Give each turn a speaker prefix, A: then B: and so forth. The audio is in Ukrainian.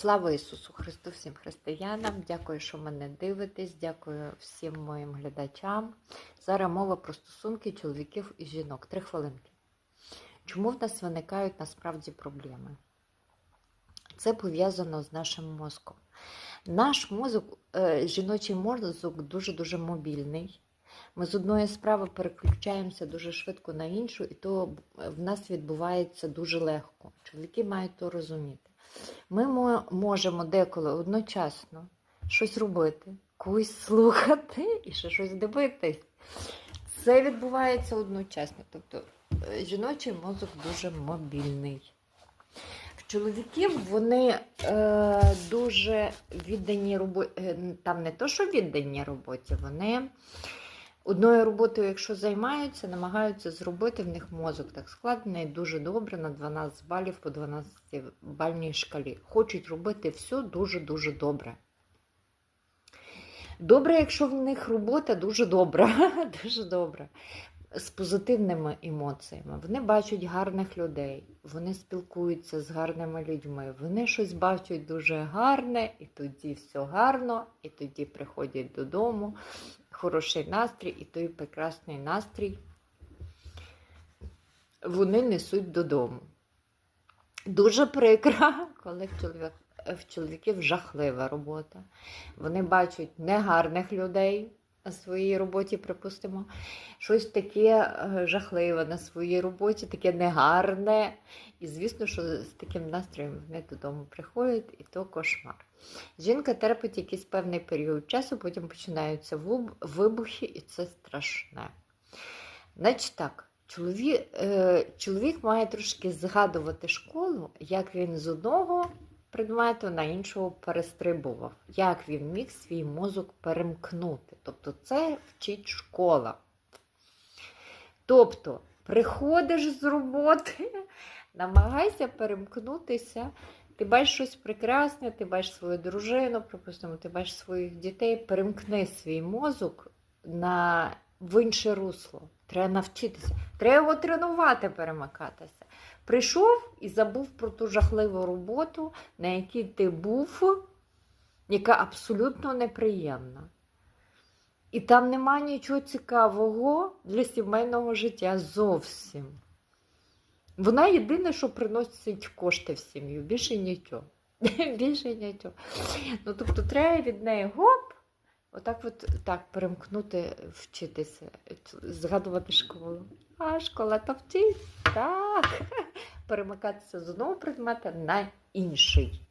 A: Слава Ісусу Христу, всім християнам. Дякую, що мене дивитесь. Дякую всім моїм глядачам. Зараз мова про стосунки чоловіків і жінок. Три хвилинки. Чому в нас виникають насправді проблеми? Це пов'язано з нашим мозком. Наш мозок, е, жіночий мозок дуже-дуже мобільний. Ми з одної справи переключаємося дуже швидко на іншу, і то в нас відбувається дуже легко. Чоловіки мають то розуміти. Ми можемо деколи одночасно щось робити, когось слухати і ще щось дивитись. Це відбувається одночасно. Тобто е, жіночий мозок дуже мобільний. Чоловіків вони е, дуже віддані роботі. Там не то, що віддані роботі, вони одною роботою, якщо займаються, намагаються зробити в них мозок так складений дуже добре на 12 балів по 12 бальній шкалі. Хочуть робити все дуже-дуже добре. Добре, якщо в них робота дуже добра, дуже добра, з позитивними емоціями. Вони бачать гарних людей, вони спілкуються з гарними людьми, вони щось бачать дуже гарне, і тоді все гарно, і тоді приходять додому, хороший настрій, і той прекрасний настрій вони несуть додому. Дуже прикро, коли в чоловік, в чоловіків жахлива робота. Вони бачать негарних людей своїй роботі, припустимо, щось таке е, жахливе на своїй роботі, таке негарне. І звісно, що з таким настроєм вони додому приходять, і то кошмар. Жінка терпить якийсь певний період часу, потім починаються вибухи, і це страшне. Значить так. Чоловік, е, чоловік має трошки згадувати школу, як він з одного предмету на іншого перестрибував, як він міг свій мозок перемкнути. Тобто це вчить школа. Тобто, приходиш з роботи, намагайся перемкнутися. Ти бачиш щось прекрасне, ти бачиш свою дружину, припустимо, ти бачиш своїх дітей, перемкни свій мозок на в інше русло. Треба навчитися. Треба його тренувати, перемикатися. Прийшов і забув про ту жахливу роботу, на якій ти був, яка абсолютно неприємна. І там нема нічого цікавого для сімейного життя зовсім. Вона єдине, що приносить кошти в сім'ю, більше нічого. Більше нічого. Ну, тобто, треба від неї гоп, Отак от так перемкнути, вчитися, згадувати школу. А школа то вчить. Так. Перемикатися з одного предмета на інший.